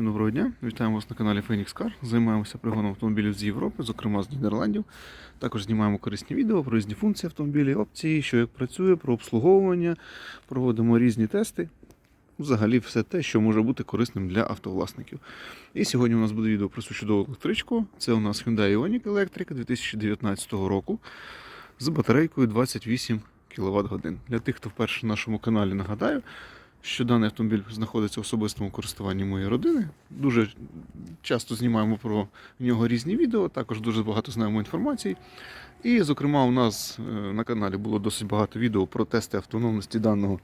Всім доброго дня. Вітаємо вас на каналі Phoenix Car. Займаємося пригоном автомобілів з Європи, зокрема з Нідерландів. Також знімаємо корисні відео про різні функції автомобілів, опції, що як працює, про обслуговування, проводимо різні тести. Взагалі все те, що може бути корисним для автовласників. І сьогодні у нас буде відео про чудову електричку. Це у нас Hyundai Ioniq Electric 2019 року з батарейкою 28 кВт годин. Для тих, хто вперше на нашому каналі нагадаю, що даний автомобіль знаходиться в особистому користуванні моєї родини. Дуже часто знімаємо про нього різні відео, також дуже багато знаємо інформації. І, зокрема, у нас е, на каналі було досить багато відео про тести автономності даного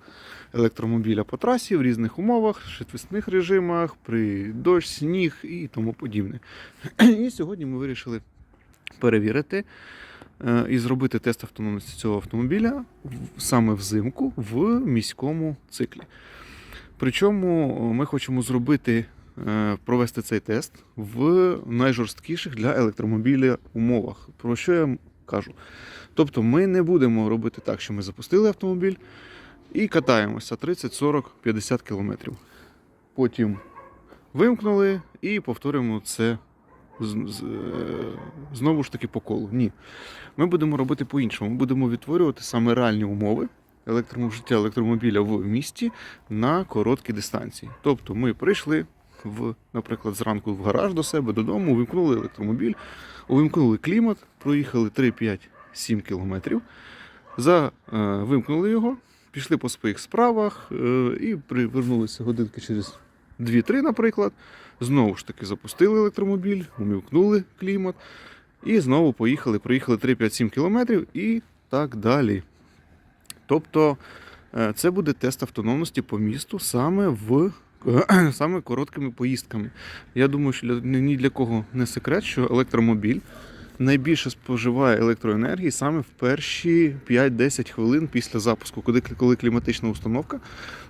електромобіля по трасі в різних умовах, швидкісних режимах, при дощ, сніг і тому подібне. І сьогодні ми вирішили перевірити і зробити тест автономності цього автомобіля саме взимку в міському циклі. Причому е, ми хочемо зробити, е, провести цей тест в найжорсткіших для електромобіля умовах. Про що я кажу? Тобто ми не будемо робити так, що ми запустили автомобіль і катаємося 30, 40, 50 кілометрів. Потім вимкнули і повторюємо це е, знову ж таки по колу. Ні. Ми будемо робити по-іншому. Ми будемо відтворювати саме реальні умови життя електромобіля в місті на короткі дистанції. Тобто ми прийшли в, наприклад, зранку в гараж до себе додому, увімкнули електромобіль, увімкнули клімат, проїхали 3, 5, 7 кілометрів, за, е, вимкнули його, пішли по своїх справах е, і привернулися годинки через 2-3, наприклад. Знову ж таки запустили електромобіль, увімкнули клімат. І знову поїхали, проїхали 3-5-7 кілометрів і так далі. Тобто е, це буде тест автономності по місту саме в саме короткими поїздками. Я думаю, що ні для кого не секрет, що електромобіль найбільше споживає електроенергії саме в перші 5-10 хвилин після запуску, коли, кліматична установка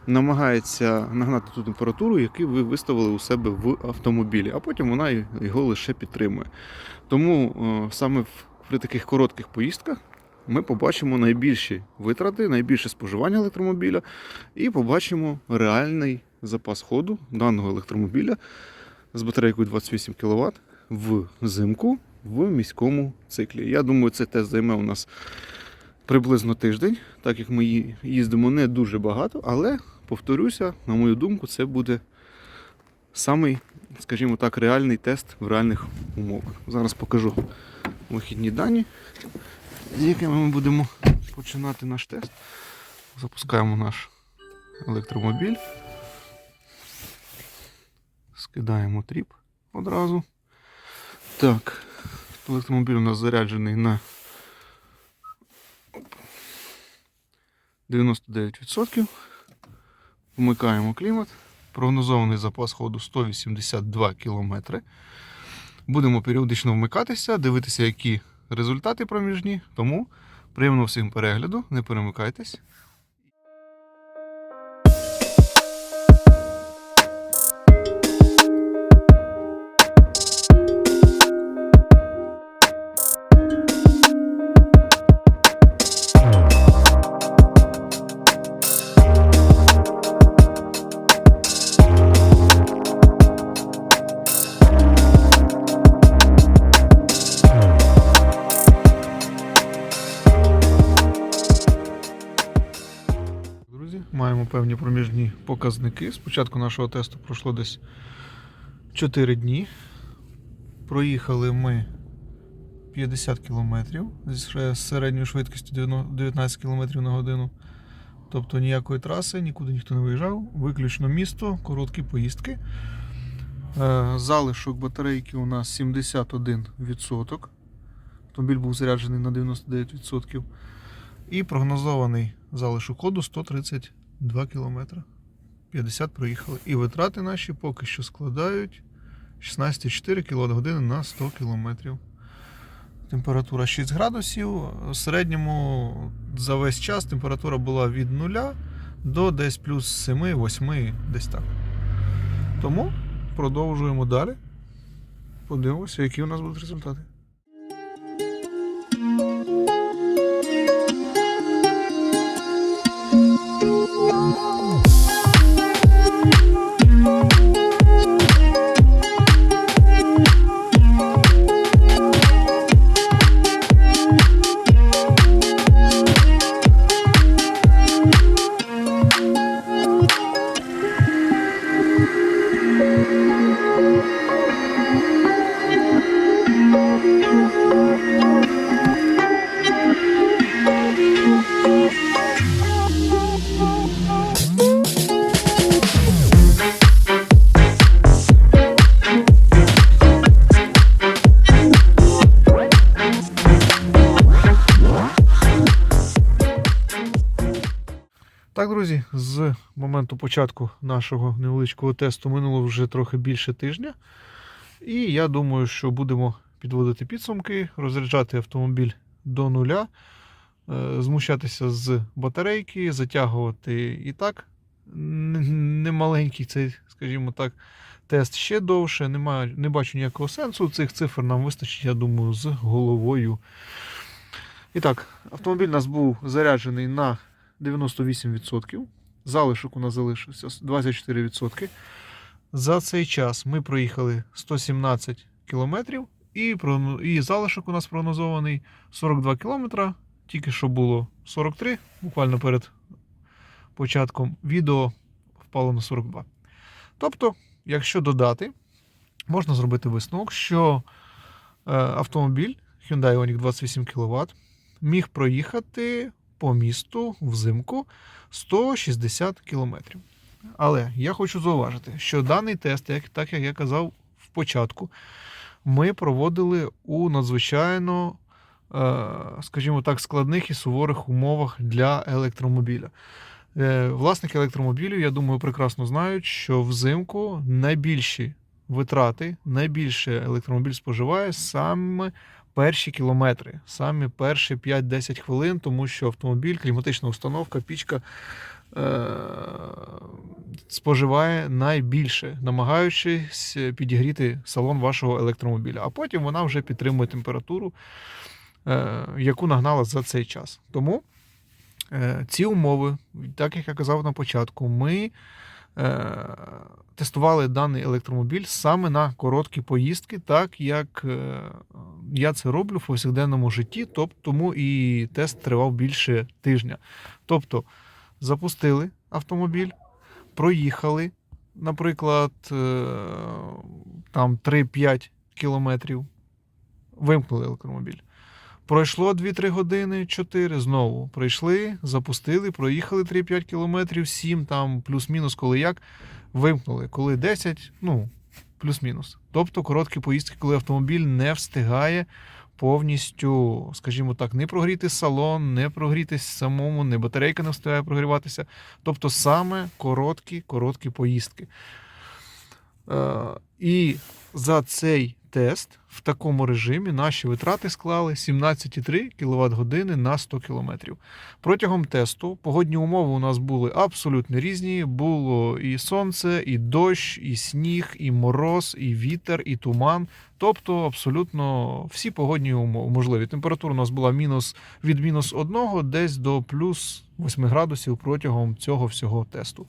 намагається нагнати ту температуру, яку ви виставили у себе в автомобілі, а потім вона його лише підтримує. Тому е, саме при таких коротких поїздках ми побачимо найбільші витрати, найбільше споживання електромобіля і побачимо реальний запас ходу даного електромобіля з батарейкою 28 кВт взимку в міському циклі. Я думаю, цей тест займе у нас приблизно тиждень, так як ми їздимо не дуже багато, але повторюся, на мою думку, це буде самий, скажімо так, реальний тест в реальних умовах. Зараз покажу вихідні дані з якими ми будемо починати наш тест. Запускаємо наш електромобіль. Скидаємо тріп одразу. Так, електромобіль у нас заряджений на 99%. Вмикаємо клімат. Прогнозований запас ходу 182 км. Будемо періодично вмикатися, дивитися, які результати проміжні. Тому приємного всім перегляду, не перемикайтесь. Певні проміжні показники. Спочатку нашого тесту пройшло десь 4 дні. Проїхали ми 50 кілометрів з середньою швидкістю 19 км на годину. Тобто ніякої траси, нікуди ніхто не виїжджав, виключно місто, короткі поїздки. Е, Залишок батарейки у нас 71%. Автомобіль був заряджений на 99%. І прогнозований залишок ходу 132 км. 50 проїхали. І витрати наші поки що складають 16,4 кВт на 100 км. Температура 6 градусів. В середньому за весь час температура була від 0 до десь плюс 7-8, десь так. Тому продовжуємо далі. Подивимося, які у нас будуть результати. Oh. Наразі з моменту початку нашого невеличкого тесту минуло вже трохи більше тижня. І я думаю, що будемо підводити підсумки, розряджати автомобіль до нуля, е, змущатися з батарейки, затягувати і так. Немаленький цей, скажімо так, тест ще довше. Немає, не бачу ніякого сенсу. Цих цифр нам вистачить, я думаю, з головою. І так, автомобіль у нас був заряджений на 98%. Залишок у нас залишився 24%. За цей час ми проїхали 117 кілометрів, і, і залишок у нас прогнозований 42 кілометра. Тільки що було 43, буквально перед початком відео впало на 42. Тобто, якщо додати, можна зробити висновок, що е, автомобіль Hyundai Ioniq 28 кВт міг проїхати по місту взимку 160 км. Але я хочу зауважити, що даний тест, як, так як я казав в початку, ми проводили у надзвичайно, е, скажімо так, складних і суворих умовах для електромобіля. Е, Власники електромобілів, я думаю, прекрасно знають, що взимку найбільші витрати, найбільше електромобіль споживає саме перші кілометри, саме перші 5-10 хвилин, тому що автомобіль, кліматична установка, пічка е- споживає найбільше, намагаючись підігріти салон вашого електромобіля. А потім вона вже підтримує температуру, е- яку нагнала за цей час. Тому е- ці умови, так як я казав на початку, ми. е, Тестували даний електромобіль саме на короткі поїздки, так як е, я це роблю в повсякденному житті, тобто тому і тест тривав більше тижня. Тобто запустили автомобіль, проїхали, наприклад, е, там 3-5 кілометрів, вимкнули електромобіль. Пройшло 2-3 години, 4, знову прийшли, запустили, проїхали 3-5 кілометрів, 7 там плюс-мінус, коли як, вимкнули. Коли 10, ну, плюс-мінус. Тобто короткі поїздки, коли автомобіль не встигає повністю, скажімо так, не прогріти салон, не прогрітись самому, не батарейка не встигає прогріватися. Тобто саме короткі, короткі поїздки. Е, і за цей тест в такому режимі наші витрати склали 17,3 кВт години на 100 км. Протягом тесту погодні умови у нас були абсолютно різні. Було і сонце, і дощ, і сніг, і мороз, і вітер, і туман. Тобто абсолютно всі погодні умови можливі. Температура у нас була мінус від мінус 1 десь до плюс 8 градусів протягом цього всього тесту.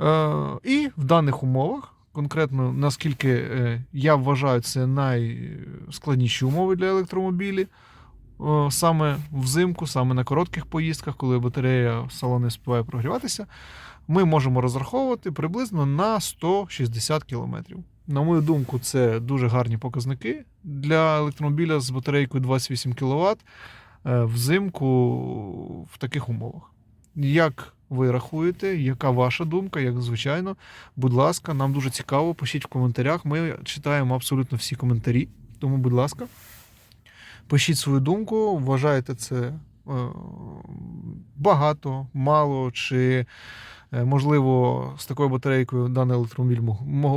Е, і в даних умовах, конкретно наскільки е, я вважаю, це найскладніші умови для електромобілів, е, саме взимку, саме на коротких поїздках, коли батарея в салоні співає прогріватися, ми можемо розраховувати приблизно на 160 км. На мою думку, це дуже гарні показники для електромобіля з батарейкою 28 кВт взимку в таких умовах. Як ви рахуєте, яка ваша думка, як звичайно, будь ласка, нам дуже цікаво, пишіть в коментарях. Ми читаємо абсолютно всі коментарі. Тому, будь ласка, пишіть свою думку, вважаєте це е, багато, мало, чи, е, можливо, з такою батарейкою даний електромобіль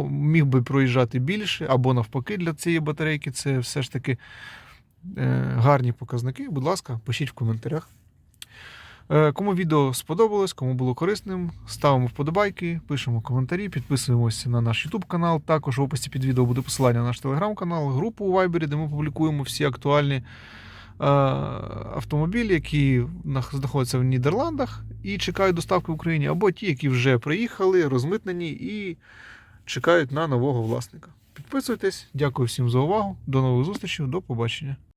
міг би проїжджати більше, або навпаки, для цієї батарейки це все ж таки е, гарні показники. Будь ласка, пишіть в коментарях. Е, Кому відео сподобалось, кому було корисним, ставимо вподобайки, пишемо коментарі, підписуємося на наш YouTube канал. Також в описі під відео буде посилання на наш телеграм-канал, групу у Viber, де ми публікуємо всі актуальні е, автомобілі, які знаходяться в Нідерландах і чекають доставки в Україні, або ті, які вже приїхали, розмитнені і чекають на нового власника. Підписуйтесь, дякую всім за увагу. До нових зустрічей, до побачення.